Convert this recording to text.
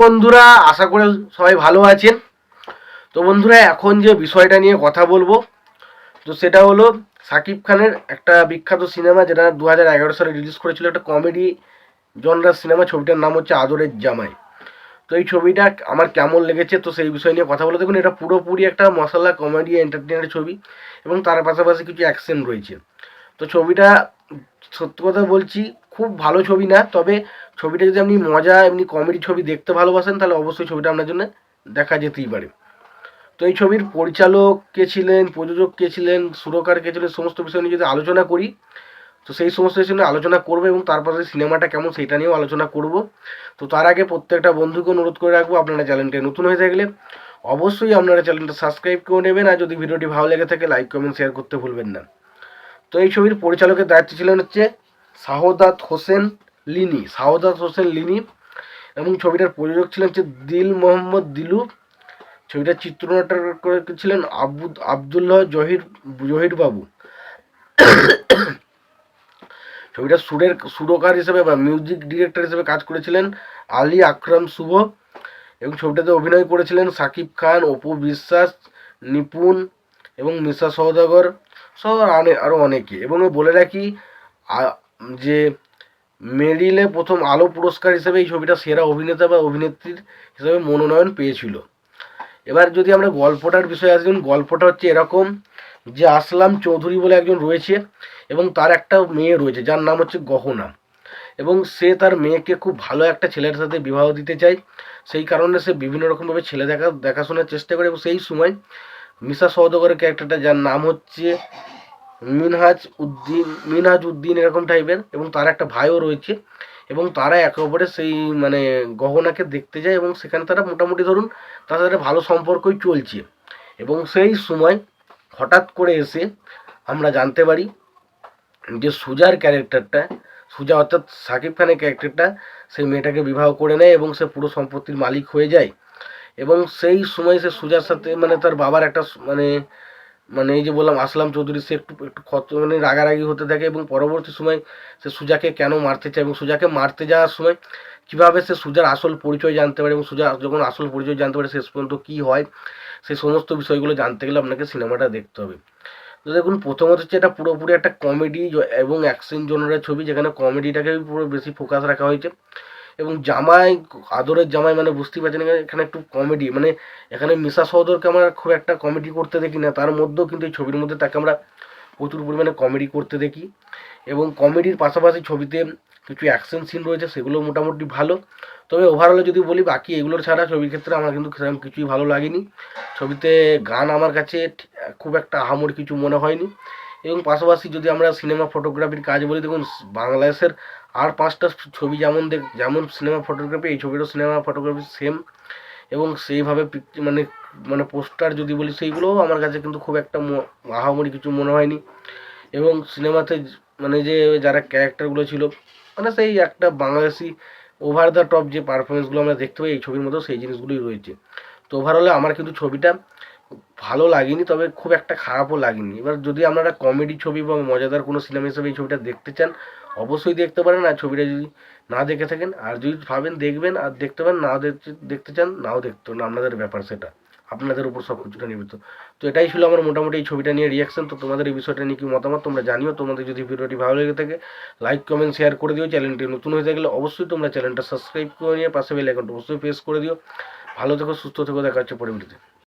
বন্ধুরা, আশা করে সবাই ভালো আছেন। তো বন্ধুরা, এখন যে বিষয়টা নিয়ে কথা বলব, তো সেটা হলো সাকিব খানের একটা বিখ্যাত সিনেমা যেটা দু হাজার এগারো সালে রিলিজ করেছিল, একটা কমেডি জনরার সিনেমা ছবিটার নাম হচ্ছে আদরের জামাই। তো এই ছবিটা আমার কেমন লেগেছে, তো সেই বিষয় নিয়ে কথা বলে দেখুন, এটা পুরোপুরি একটা মশলা কমেডি এন্টারটেনের ছবি এবং তার পাশাপাশি কিছু অ্যাকশন রয়েছে। তো ছবিটা সত্যি কথা বলছি, খুব ভালো ছবি না, তবে ছবিটা যদি আপনি মজা, এমনি কমেডি ছবি দেখতে ভালোবাসেন, তাহলে অবশ্যই ছবিটা আপনার জন্য দেখা যেতেই পারে। তো এই ছবির পরিচালক কে ছিলেন, প্রযোজক কে ছিলেন, সুরকার কে ছিলেন, সমস্ত বিষয় নিয়ে যদি আলোচনা করি, তো সেই সমস্ত বিষয় নিয়ে আলোচনা করব এবং তারপরে সিনেমাটা কেমন সেটা নিয়েও আলোচনা করব। তো তার আগে প্রত্যেকটা বন্ধুকে অনুরোধ করে রাখব, আপনারা চ্যানেলটা নতুন হয়ে থাকলে অবশ্যই আপনারা চ্যানেলটা সাবস্ক্রাইব করে নেবেন আর যদি ভিডিওটি ভালো লেগে থাকে লাইক কমেন্ট শেয়ার করতে ভুলবেন না। তো এই ছবির পরিচালকের দায়িত্ব ছিলেন হচ্ছে শাহদাত হোসেন। লিনি শাহদাত হোসেন লিনি এবং ছবিটার প্রযোজক ছিলেন হচ্ছে দিল মোহাম্মদ দিলু। ছবিটার চিত্রনাট্য করেছিলেন আবু, আবদুল্লাহ জহির জহির বাবু। ছবিটার সুরের, সুরকার হিসেবে বা মিউজিক ডিরেক্টর হিসেবে কাজ করেছিলেন আলী আকরাম শুভ এবং ছবিটাতে অভিনয় করেছিলেন সাকিব খান, অপু বিশ্বাস, নিপুণ এবং মিশা সওদাগর সহ আরও অনেকে। এবং বলে রাখি যে মেরিলে প্রথম আলো পুরস্কার হিসেবে এই ছবিটা সেরা অভিনেতা বা অভিনেত্রীর হিসেবে মনোনয়ন পেয়েছিল। এবার যদি আমরা গল্পটার বিষয়ে আসি গল্পটা হচ্ছে এরকম যে আসলাম চৌধুরী বলে একজন রয়েছে এবং তার একটা মেয়ে রয়েছে, যার নাম হচ্ছে গহনা। এবং সে তার মেয়েকে খুব ভালো একটা ছেলের সাথে বিবাহ দিতে চায়। সেই কারণে সে বিভিন্ন রকমভাবে ছেলে দেখা, দেখাশোনার চেষ্টা করে এবং সেই সময় মিশা সওদাগরের ক্যারেক্টারটা যার নাম হচ্ছে মিনহাজ উদ্দিন মিনহাজ উদ্দিন এরকম টাইপের এবং তার একটা ভাইও রয়েছে এবং তারা একে অপরে সেই মানে গহনাকে দেখতে যায় এবং সেখানে তারা মোটামুটি ধরুন তাদের ভালো সম্পর্কই চলছে এবং সেই সময় হঠাৎ করে এসে আমরা জানতে পারি যে সুজার ক্যারেক্টারটা সুজা অর্থাৎ সাকিব খানের ক্যারেক্টারটা সেই মেয়েটাকে বিবাহ করে নেয় এবং সে পুরো সম্পত্তির মালিক হয়ে যায় এবং সেই সময় সে সুজার সাথে মানে তার বাবার একটা মানে মানে এই যে বললাম, আসলাম চৌধুরী সে একটু একটু ক্ষত মানে রাগারাগি হতে থাকে এবং পরবর্তী সময় সে সুজাকে কেন মারতে চায় এবং সুজাকে মারতে যাওয়ার সময় কীভাবে সে সুজার আসল পরিচয় জানতে পারে এবং সুজা যখন আসল পরিচয় জানতে পারে শেষ পর্যন্ত কী হয় সেই সমস্ত বিষয়গুলো জানতে গেলে আপনাকে সিনেমাটা দেখতে হবে। তো দেখুন, প্রথমত হচ্ছে এটা পুরোপুরি একটা কমেডি এবং অ্যাকশন জোনারের ছবি, যেখানে কমেডিটাকে পুরো বেশি ফোকাস রাখা হয়েছে। এবং জামাই, আদরের জামাই মানে বুঝতেই পারছেন এখানে- একটু কমেডি মানে এখানে মিশা সৌদরকে আমরা খুব একটা কমেডি করতে দেখি না, তার মধ্যেও কিন্তু এই ছবির মধ্যে তাকে আমরা প্রচুর পরিমাণে কমেডি করতে দেখি। এবং কমেডির পাশাপাশি ছবিতে কিছু অ্যাকশন সিন রয়েছে সেগুলো মোটামুটি ভালো। তবে ওভারঅলে যদি বলি, বাকি এগুলোর ছাড়া ছবির ক্ষেত্রে আমার কিন্তু সেরকম কিছুই ভালো লাগেনি। ছবিতে গান আমার কাছে খুব একটা আহামর কিছু মনে হয়নি। এবং পাশাপাশি যদি আমরা সিনেমা ফটোগ্রাফির কাজ বলি, দেখুন, বাংলাদেশের আর পাঁচটা ছবি যেমন দেখ, যেমন সিনেমা ফটোগ্রাফি এই ছবিরও সিনেমা ফটোগ্রাফি সেম এবং সেইভাবে মানে মানে পোস্টার যদি বলি, সেইগুলোও আমার কাছে কিন্তু খুব একটা আহামরি কিছু মনে হয়নি। এবং সিনেমাতে মানে যে, যারা ক্যারেক্টারগুলো ছিল মানে সেই একটা বাংলাদেশি ওভার দ্য টপ যে পারফরমেন্সগুলো আমরা দেখতে পাই, এই ছবির মতো সেই জিনিসগুলোই রয়েছে। তো ওভারঅলে আমার কিন্তু ছবিটা ভালো লাগেনি, তবে খুব একটা খারাপও লাগেনি। এবার যদি আপনারা কমেডি ছবি বা মজাদার কোনো সিনেমা হিসেবে এই ছবিটা দেখতে চান, অবশ্যই দেখতে পারেন। আর ছবিটা যদি না দেখে থাকেন, আর যদি ভাবেন দেখবেন, আর দেখতে পারেন নাও দেখতে চান, নাও দেখতে না আপনাদের ব্যাপার সেটা, আপনাদের উপর সব কিছুটা নির্মিত তো এটাই ছিল আমার মোটামুটি এই ছবিটা নিয়ে রিয়াকশন তো তোমাদের এই বিষয়টা নিয়ে কি মতামত তোমরা জানিও। তোমাদের যদি ভিডিওটি ভালো লেগে থাকে লাইক কমেন্ট শেয়ার করে দিও। চ্যানেলটি নতুন হয়ে থাকলে অবশ্যই তোমরা চ্যানেলটা সাবস্ক্রাইব করে নিয়ে পাশে বেল আইকনটা অবশ্যই প্রেস করে দিও। ভালো থেকো সুস্থ থেকো দেখা হচ্ছে পরে ভিডিওতে